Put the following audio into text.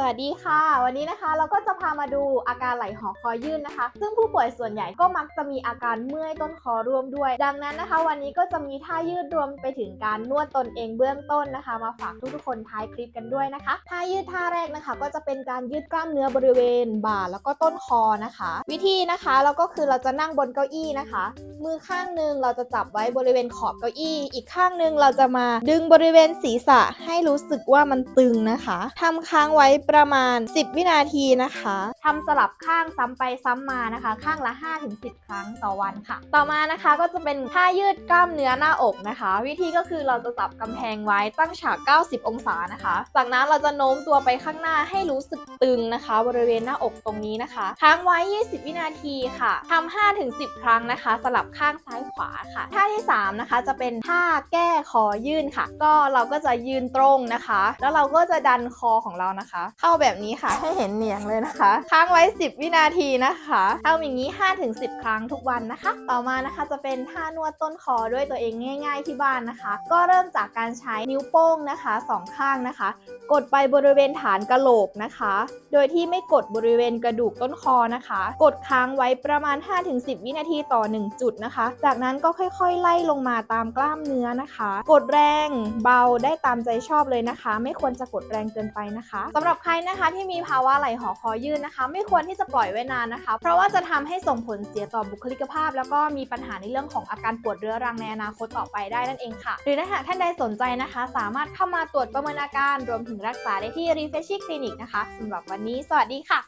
สวัสดีค่ะ วันนี้นะคะเราก็จะพามาดูอาการไหลหอคอยื่นนะคะ ซึ่งผู้ป่วยส่วนใหญ่ก็มักจะมีอาการเมื่อยต้นคอร่วมด้วย ดังนั้นนะคะ วันนี้ก็จะมีท่ายืดรวมไปถึงการนวดตนเองเบื้องต้นนะคะ มาฝากทุกๆคนท้ายคลิปกันด้วยนะคะท่ายืดท่าแรกนะคะ ก็จะเป็นการยืดกล้ามเนื้อบริเวณบ่าแล้วก็ต้นคอนะคะ วิธีนะคะเราก็คือเราจะนั่งบนเก้าอี้นะคะ มือข้างหนึ่งเราจะจับไว้บริเวณขอบเก้าอี้ อีกข้างหนึ่งเราจะมาดึงบริเวณศีรษะให้รู้สึกว่ามันตึงนะคะทำค้างไว้ประมาณ 10 วินาทีนะคะ ทำสลับข้างซ้ำไปซ้ำมานะคะ ข้างละ 5-10 ครั้งต่อวันค่ะ ต่อมานะคะก็จะเป็นท่ายืดกล้ามเนื้อหน้าอกนะคะ วิธีก็คือเราจะจับกำแพงไว้ตั้งฉาก 90 องศานะคะ จากนั้นเราจะโน้มตัวไปข้างหน้าให้รู้สึกตึงนะคะ บริเวณหน้าอกตรงนี้นะคะค้างไว้ 20 วินาทีค่ะทำ5-10 ครั้งนะคะ สลับข้างซ้ายขวาค่ะ ท่าที่ 3 นะคะ จะเป็นท่าแก้คอยื่นค่ะ ก็เราก็จะยืนตรงนะคะ แล้วเราก็จะดันคอของเรานะคะ เข้าแบบนี้ค่ะให้เห็นเหนียงเลยนะคะค้างไว้ 10 วินาทีนะคะทำอย่างนี้ 5-10 ครั้งทุกวันนะคะ ต่อมานะคะจะเป็นท่านวดต้นคอด้วยตัวเองง่าย ๆ ที่บ้านนะคะ ก็เริ่มจากการใช้นิ้วโป้งนะคะสองข้างนะคะ กดไปบริเวณฐานกะโหลกนะคะ โดยที่ไม่กดบริเวณกระดูกต้นคอนะคะ กดค้างไว้ประมาณ 5-10 วินาทีต่อ 1 จุดนะคะ จากนั้นก็ค่อยๆ ไล่ลงมาตามกล้ามเนื้อนะคะ กดแรงเบาได้ตามใจชอบเลยนะคะ ไม่ควรจะกดแรงเกินไปนะคะสำหรับใครนะคะที่มีภาวะไหล่หอคอยื่นนะคะ ไม่ควรที่จะปล่อยไว้นานนะคะ เพราะว่าจะทำให้ส่งผลเสียต่อบุคลิกภาพ แล้วก็มีปัญหาในเรื่องของอาการปวดเรื้อรังในอนาคตต่อไปได้นั่นเองค่ะ หรือถ้าหากท่านใดสนใจนะคะ สามารถเข้ามาตรวจประเมินอาการรวมถึงรักษาได้ที่ Refreshing Clinic นะคะสำหรับวันนี้สวัสดีค่ะ